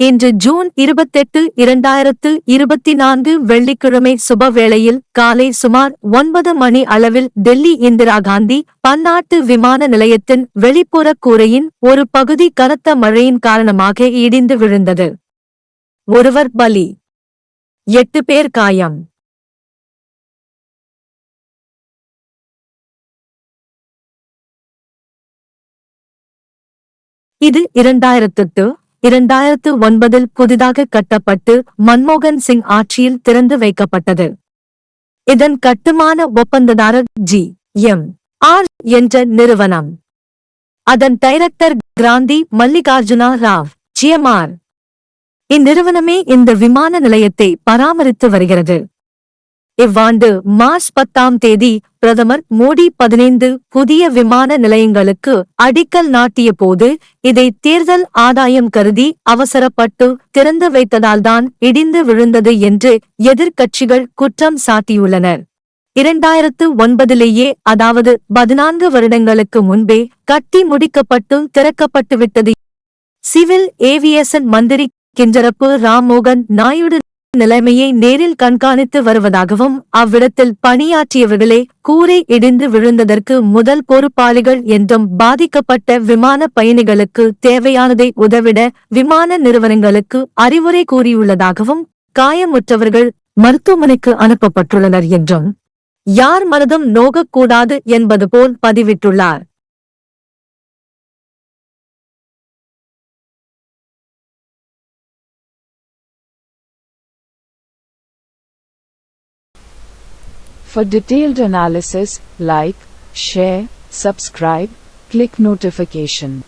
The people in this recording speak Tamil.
இன்று ஜூன் இருபத்தெட்டு இரண்டாயிரத்து இருபத்தி நான்கு வெள்ளிக்கிழமை சுபவேளையில் காலை சுமார் ஒன்பது மணி அளவில் டெல்லி இந்திரா காந்தி பன்னாட்டு விமான நிலையத்தின் வெளிப்புற கூரையின் ஒரு பகுதி கனத்த மழையின் காரணமாக இடிந்து விழுந்தது. ஒருவர் பலி. எட்டு பேர் காயம். இது இரண்டாயிரத்து இரண்டாயிரத்து ஒன்பதில் புதிதாக கட்டப்பட்டு மன்மோகன் சிங் ஆட்சியில் திறந்து வைக்கப்பட்டது. இதன் கட்டுமான ஒப்பந்ததாரர் ஜி. எம். ஆர். என்ற நிறுவனம். அதன் டைரக்டர் கிராந்தி மல்லிகார்ஜுனா ராவ் ஜிஎம்ஆர் இந்நிறுவனமே இந்த விமான நிலையத்தை பராமரித்து வருகிறது. இவ்வாண்டு மார்ச் பத்தாம் தேதி பிரதமர் மோடி பதினைந்து புதிய விமான நிலையங்களுக்கு அடிக்கல் நாட்டிய போது இதை தேர்தல் ஆதாயம் கருதி அவசரப்பட்டு திறந்து வைத்ததால்தான் இடிந்து விழுந்தது என்று எதிர்க்கட்சிகள் குற்றம் சாட்டியுள்ளனர் இரண்டாயிரத்து ஒன்பதிலேயே அதாவது பதினான்கு வருடங்களுக்கு முன்பே கட்டி முடிக்கப்பட்டு திறக்கப்பட்டுவிட்டது. சிவில் ஏவியேசன் மந்திரி கிஞ்சரப்பு ராம்மோகன் நாயுடு நிலைமையை நேரில் கண்காணித்து வருவதாகவும் அவ்விடத்தில் பணியாற்றியவர்களே கூரை இடிந்து விழுந்ததற்கு முதல் பொறுப்பாளிகள் என்றும் பாதிக்கப்பட்ட விமான பயணிகளுக்கு தேவையானதை உதவிட விமான நிறுவனங்களுக்கு அறிவுரை கூறியுள்ளதாகவும் காயமுற்றவர்கள் மருத்துவமனைக்கு அனுப்பப்பட்டுள்ளனர் என்றும் யார் மனதும் நோகக்கூடாது என்பது போல் பதிவிட்டுள்ளார். For detailed analysis, like, share, subscribe, click notification.